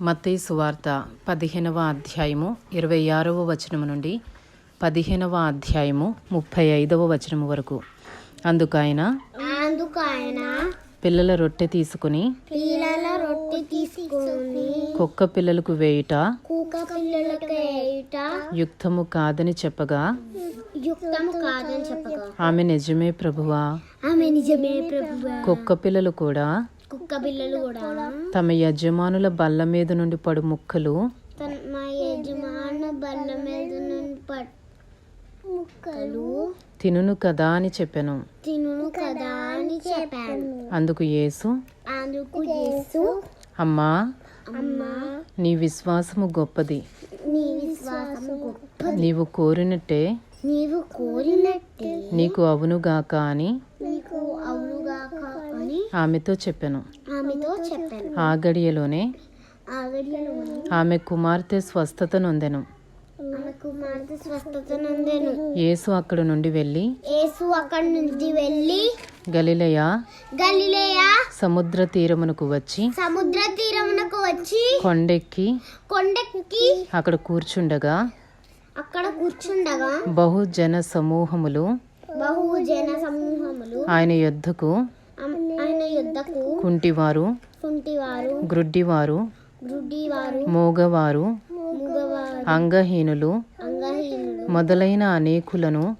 మత్తయి సువార్త పదిహేనవ అధ్యాయము ఇరవై ఆరవ వచనము నుండి పదిహేనవ అధ్యాయము ముప్పై ఐదవ వచనము వరకు. అందుకు ఆయన అందుకు ఆయన పిల్లల రొట్టె తీసుకుని పిల్లల రొట్టె తీసుకొని కుక్క పిల్లలకు వేయుట కుక్క పిల్లలకు వేయుట యుక్తము కాదని చెప్పగా యుక్తం కాదని చెప్పగా ఆమె నిజమే ప్రభువా? ఆమె నిజమే ప్రభు కుక్క పిల్లలు కూడా కుక్క పిల్లలు కూడా. తమ యజమానుల బల్ల మీద నుండి పడు ముక్కలు. తన మా యజమాన బల్ల మీద నుండి పట్ ముక్కలు. తినును కదా అని చెప్పాను. తినును కదా అని చెప్పాను. అందుకు యేసు అందుకు యేసు అమ్మా అమ్మా నీ విశ్వాసము గొప్పది. నీ విశ్వాసం గొప్ప నీవు కోరినట్టే నీవు కోరినట్టే. నీకు అవునుగాక అని ఆమెతో చెప్పాను. ఆమెతో చెప్పాను. ఆ గడియలోనే ఆమె కుమార్తె స్వస్థత నొందెను. ఆమె కుమార్తె స్వస్థత నందెను. యేసు అక్కడ నుండి వెళ్ళి యేసు అక్కడి నుంచి వెళ్ళి గలిలయ గలిలేయ సముద్ర తీరమునకు వచ్చి సముద్ర తీరమునకు వచ్చి కొండెక్కి కొండెక్కి అక్కడ కూర్చుండగా అక్కడ కూర్చుండగా బహుజన సమూహములు బహుజన సమూహములు ఆయన యొద్దకు ఆమ్- ఆయన యుద్ధకు కుంటివారు కుంటివారు గ్రుడ్డివారు మోగవారు మూగవారు అంగహీనులు అంగహీనులు మొదలైన అనేకులను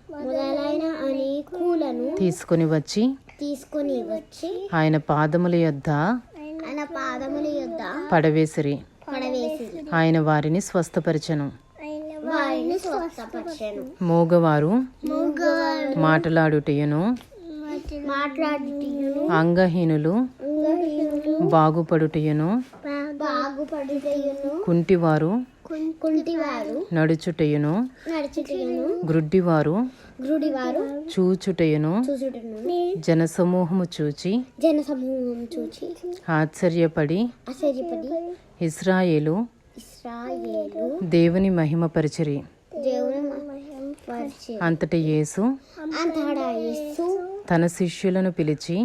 తీసుకొని వచ్చి తీసుకొని వచ్చి ఆయన పాదముల యొద్ద ఆయన పాదముల యొద్ద పడవేసిరి. పడవేసి ఆయన వారిని స్వస్థపరిచెను. వారిని స్వస్థపరిచాను. మోగవారు మాటలాడుటయును. మాట్లాడుటయును. అంగహీనులు బాగుపడుటయును. బాగుపడుటయును. కుంటివారు కుంటివారు నడుచుటయును. నడుచుటయును. గ్రుడ్డివారు గ్రుడివారు చూచుటయును. జనసమూహము చూచి ఆశ్చర్యపడి ఆశ్చర్యపడి ఇస్రాయేలు ఇస్రాయేలు దేవుని అంతటి యేసు అంతటా యేసు తన శిష్యులను పిలిచి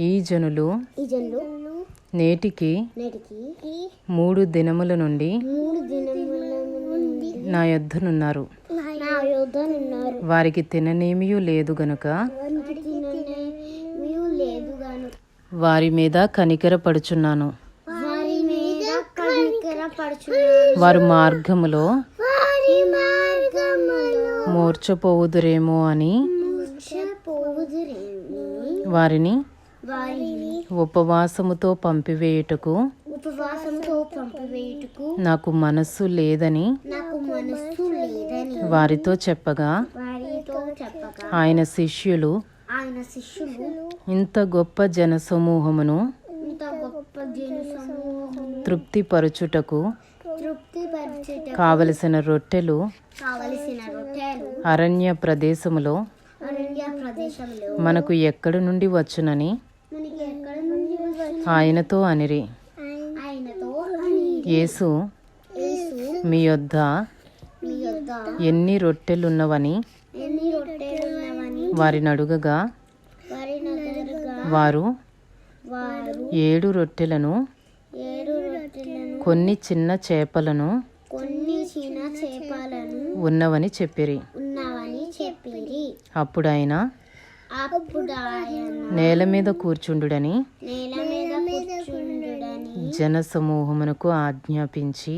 ఈ జనులు నేటికి మూడు దినముల నుండి నా యొద్దనున్నారు వారికి తిననేమియూ లేదు గనుక వారికి తిననేమీ లేదు గాను వారి మీద కనికరపడుచున్నాను. వారి మార్గములో మూర్చపోవుదురేమో అని వారిని ఉపవాసముతో పంపివేయుటకు ఉపవాసంతో పంపివేయుటకు నాకు మనస్సు లేదని నాకు మనస్సు లేదని వారితో చెప్పగా వారితో చెప్పగా ఆయన శిష్యులు ఆయన శిష్యులు ఇంత గొప్ప జనసమూహమును ఇంత గొప్ప జన సమూహం తృప్తిపరచుటకు తృప్తి పరిచేట కావలసిన రొట్టెలు కావలసిన రొట్టెలు అరణ్య ప్రదేశములో మనకు ఎక్కడి నుండి వచ్చునని ఆయనతో అనిరి. యేసు మీ యొద్ద ఎన్ని రొట్టెలున్నవని ఎన్ని రొట్టెలు ఉన్నవని వారిని అడుగగా వారి ఏడు రొట్టెలను కొన్ని చిన్న చేపలను ఉన్నవని చెప్పిరి. అప్పుడు ఆయన అప్పుడు ఆయన నేల మీద కూర్చుండుడని జన సమూహముకు ఆజ్ఞాపించి